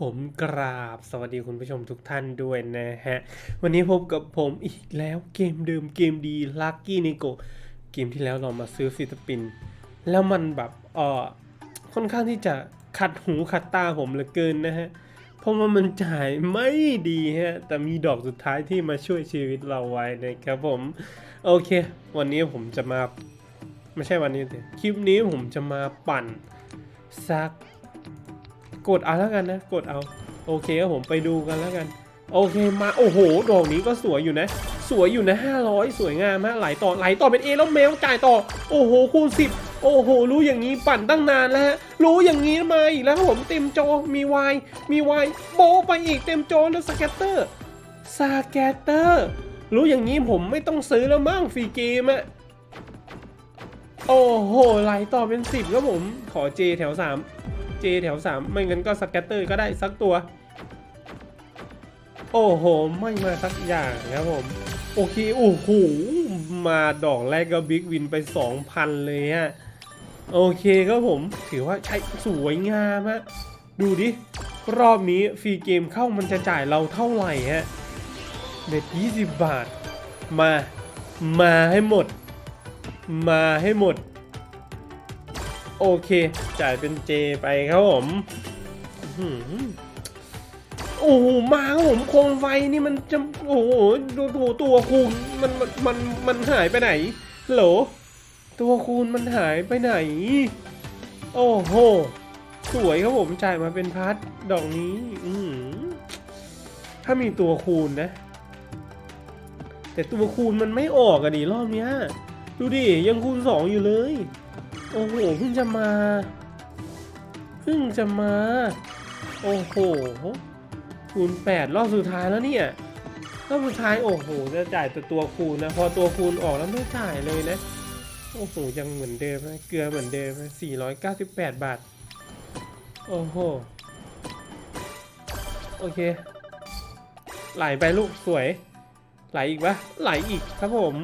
ผมกราบสวัสดีคุณผู้ชมทุกท่านด้วยนะฮะ วันนี้พบกับผมอีกแล้วเกมเดิมเกมดี Lucky n i c o เกมที่แล้วเรามาซื้อฟิสปิน แล้วมันแบบเออค่อนข้างที่จะขัดหูขัดตาผมเหลือเกินนะฮะ เพราะว่ามันจ่ายไม่ดีฮะ แต่มีดอกสุดท้ายที่มาช่วยชีวิตเราไว้นะครับผม โอเค วันนี้ผมจะมา ไม่ใช่วันนี้สิคลิปนี้ผมจะมาปั่นซัก กดเอาแล้วกันนะ กดเอา โอเคครับผมไปดูกันแล้วกัน โอเคมาโอ้โหดอกนี้ก็สวยอยู่นะ สวยอยู่นะ 500 สวยงามฮะไหลต่อไหลต่อเป็นเอแล้วแมวจ่ายต่อ โอ้โหคูณ10 โอ้โห รู้อย่างนี้ปั่นตั้งนานแล้วฮะรู้อย่างนี้มาอีกแล้วผมเต็มจอมีวายมีวายโบไปอีกเต็มจอแล้วสแกตเตอร์สแกตเตอร์รู้อย่างนี้ผมไม่ต้องซื้อแล้วมั้งฟรีเกมอะโอ้โหไหลต่อเป็น 10 ครับผม ขอเจแถว 3 เจแถว 3 ไม่งั้นก็สแกตเตอร์ก็ได้สักตัว โอ้โห ไม่มาสักอย่างครับผม โอเค โอ้โห มาดอกแรกก็บิ๊กวินไป 2,000 เลยฮะ โอเคครับผม ถือว่าใช้สวยงามฮะ ดูดิ รอบนี้ฟรีเกมเข้ามันจะจ่ายเราเท่าไหร่ฮะเบ็ด20 บาท มา มาให้หมด มาให้หมด โอเค จ่ายเป็นเจไปครับผมโอ้โหมาครับผมโคมไฟนี่มันจะโอ้โหดูตัวตัวคูณมันมันมันมันหายไปไหนฮัลโหลตัวคูณมันหายไปไหน โอ้โห สวยครับผมจ่ายมาเป็นพัดดอกนี้ อืถ้ามีตัวคูณนะ แต่ตัวคูณมันไม่ออกอะดิรอบเนี้ย ดูดิยังคูณสองอยู่เลย โอ้โหเพิ่งจะมาเพิ่งจะมา โอ้โหคูณแปดรอบสุดท้ายแล้วเนี่ยรอบสุดท้ายโอ้โหจะจ่ายแต่ตัวคูณนะพอตัวคูณออกแล้วไม่จ่ายเลยนะโอ้โหยังเหมือนเดิมนะเกลือเหมือนเดิมนะ498 บาท โอ้โหโอเคไหลไปลูกสวย ไหลอีกปะไหลอีกครับผม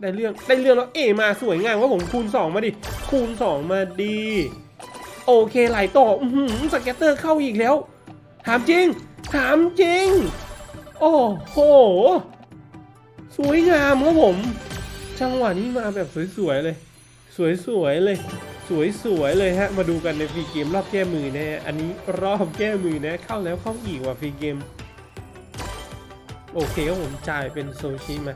ได้เรื่องได้เรื่องแล้วเอมาสวยงามว่าผมคูณ 2 มาดิ คูณ 2 มาดี โอเคไหลต่ออื้อหือสแกตเตอร์เข้าอีกแล้ว ถามจริง ถามจริง โอ้โห สวยงามครับผม จังหวะนี้มาแบบสวยๆเลย สวยๆเลยสวยๆเลยฮะ มาดูกันในฟรีเกมรอบแก้มือนะฮะอันนี้รอบแก้มือนะ เข้าแล้วเข้าอีกว่ะฟรีเกม โอเคครับผมจ่ายเป็นซูชิมา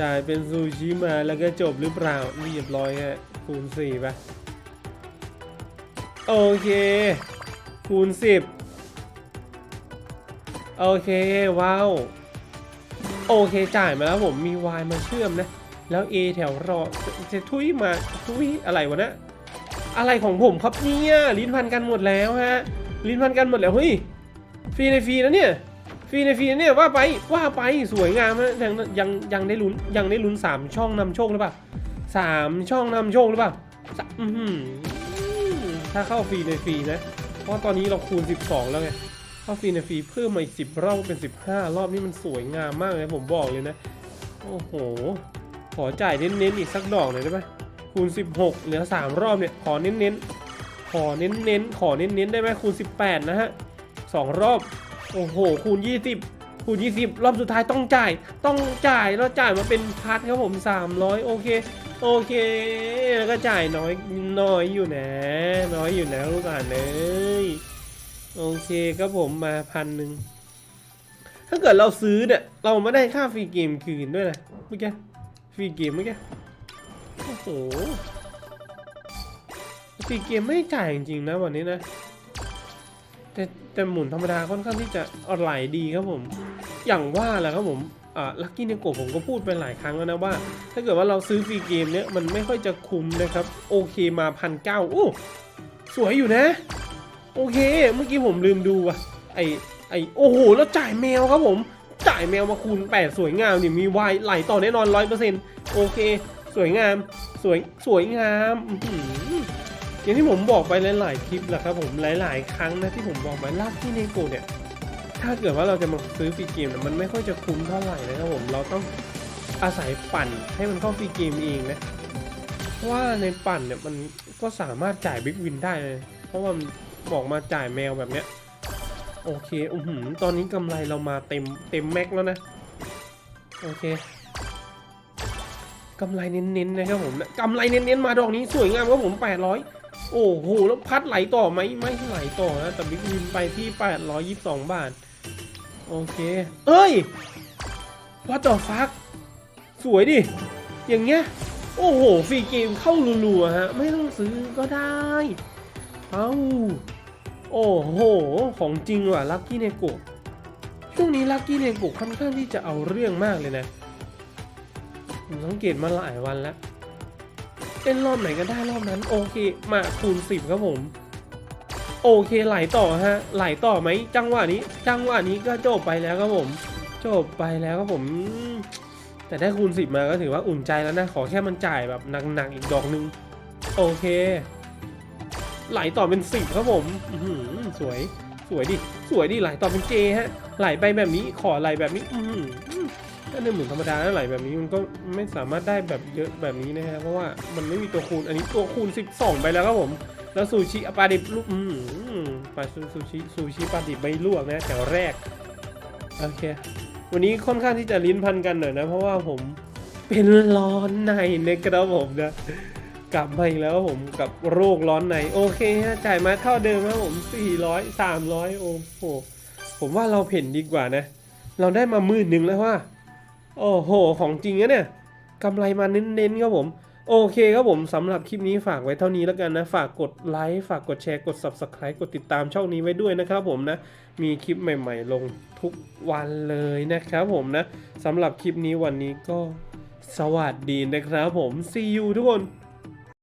จ่ายเป็นซูชิมาแล้วก็จบหรือเปล่าเรียบร้อยฮะคูณสี่ไปโอเค คูณสิบโอเค ว้าว โอเคจ่ายมาแล้วผมมี Y มาเชื่อมนะ แล้ว A แถวรอจะทุยมาทุยอะไรวะเนะอะไรของผมครับเนี่ย ลิ้นพันกันหมดแล้วฮะ ลิ้นพันกันหมดแล้วเฮ้ยฟรีในฟรีนะเนี่ย ฟรีในฟรีเนี่ยว่าไปว่าไปสวยงามนะยังยังยังได้ลุ้นยังได้ลุ้นสามช่องนำโชคหรือเปล่าสามช่องนำโชคหรือเปล่าอื้อหือถ้าเข้าฟรีในฟรีนะ เพราะตอนนี้เราคูณ 12 แล้วไงเข้าฟรีในฟรีเพิ่มมาอีก10รอบเป็น 15 รอบนี่มันสวยงามมากเลยผมบอกเลยนะโอ้โหขอจ่ายเน้นๆอีกสักดอกหน่อยได้ไหมคูณ 16 เหลือ 3 รอบเนี่ยขอเน้นๆขอเน้นๆขอเน้นๆได้ไหมคูณ 18 นะฮะ2รอบ โอ้โห คูณ 20 คูณ 20 รอบสุดท้ายต้องจ่าย ต้องจ่าย แล้วจ่ายมาเป็นพัดครับผม 300 โอเค โอเค แล้วก็จ่ายน้อย น้อยอยู่นะ น้อยอยู่นะลูกอ่านเลยโอเคครับผมมาพันหนึ่ง ถ้าเกิดเราซื้อเนี่ย เราไม่ได้ค่าฟรีเกมคืนด้วยนะ เมื่อกี้ ฟรีเกมเมื่อกี้ โอ้โหฟรีเกมไม่จ่ายจริงๆนะวันนี้นะ แต่แต่หมุนธรรมดาค่อนข้างที่จะไหลดีครับผม อย่างว่าแหละครับผมอ่าลัคกี้เนโกผมก็พูดไปหลายครั้งแล้วนะว่า ถ้าเกิดว่าเราซื้อฟรีเกมเนี้ยมันไม่ค่อยจะคุ้มนะครับ โอเคมาพันเก้าโอ้สวยอยู่นะ โอเค เมื่อกี้ผมลืมดูอะไอไอโอ้โห แล้วจ่ายแมวครับผม จ่ายแมวมาคูณ8สวยงามนี่มีวายไหลต่อแน่นอนร้อยเปอร์เซ็นต์โอเค สวยงาม สวยสวยงาม อย่างที่ผมบอกไปหลาย ๆ คลิปแหละครับผมหลาย ๆ ครั้งนะที่ผมบอกไปลากที่เนโกเนี่ย ถ้าเกิดว่าเราจะมาซื้อฟรีเกมเนี่ยมันไม่ค่อยจะคุ้มเท่าไหร่นะครับผมเราต้องอาศัยปั่นให้มันเข้าฟรีเกมเองนะเพราะว่าในปั่นเนี่ยมันก็สามารถจ่ายบิ๊กวินได้เลยเพราะว่ามันบอกมาจ่ายแมวแบบเนี้ยโอเคอือหือตอนนี้กำไรเรามาเต็มเต็มแม็กแล้วนะ โอเค กำไรเน้นๆนะครับผมนะกำไรเน้นๆมาดอกนี้สวยงามครับผม 800 โอ้โห แล้วพัดไหลต่อไหมไม่ไหลต่อนะ แต่บิ๊กวินไปที่ 822 บาท โอเค เอ้ยวัดต่อฟัก สวยดิ อย่างเงี้ย โอ้โห ฟรีเกมเข้ารัวๆฮะ ไม่ต้องซื้อก็ได้ เอ้า โอ้โห ของจริงว่ะลัคกี้เนโกะช่วงนี้ลัคกี้เนโกะค่อนข้างที่จะเอาเรื่องมากเลยนะ ผมสังเกตมาหลายวันแล้วเล่นรอบไหนก็ได้รอบนั้น โอเคมาคูณสิบครับผม โอเคไหลต่อฮะ ไหลต่อไหมจังหวะนี้ จังหวะนี้ก็จบไปแล้วครับผม จบไปแล้วครับผม แต่ได้คูณสิบมาก็ถือว่าอุ่นใจแล้วนะ ขอแค่มันจ่ายแบบหนักๆอีกดอกนึง โอเค ไหลต่อเป็นสิบครับผมอื้อหือสวย สวยดิ สวยดิไหลต่อเป็นเจฮะ ไหลไปแบบนี้ขอไหลแบบนี้ อื ถ้าในหมุนธรรมดาแล้วไหลแบบนี้มันก็ไม่สามารถได้แบบเยอะแบบนี้นะฮะเพราะว่ามันไม่มีตัวคูณอันนี้ตัวคูณ 12 ไปแล้วครับผม แล้วซูชิปลาดิบลูกอืมปลาซูชิซูชิปลาดิบไม่ลวกนะแถวแรกโอเควันนี้ค่อนข้างที่จะลิ้นพันกันหน่อยนะ เพราะว่าผมเป็นร้อนในนะครับผมนะกลับมาอีกแล้วผมกับโรคร้อนในโอเคฮะจ่ายมาเท่าเดิมครับผม 400 300 โอ้โหผมว่าเราเพ่นดีกว่านะ เราได้มามื่นหนึ่งแล้วว่า โอ้โห ของจริงนะเนี่ยกำไรมาเน้นๆครับผม โอเคครับผมสำหรับคลิปนี้ฝากไว้เท่านี้แล้วกันนะ ฝากกดไลค์ ฝากกดแชร์ กด Subscribe กดติดตามช่องนี้ไว้ด้วยนะครับผมนะ มีคลิปใหม่ๆลงทุกวันเลยนะครับผมนะสำหรับคลิปนี้วันนี้ก็สวัสดีนะครับผม see you ทุกคน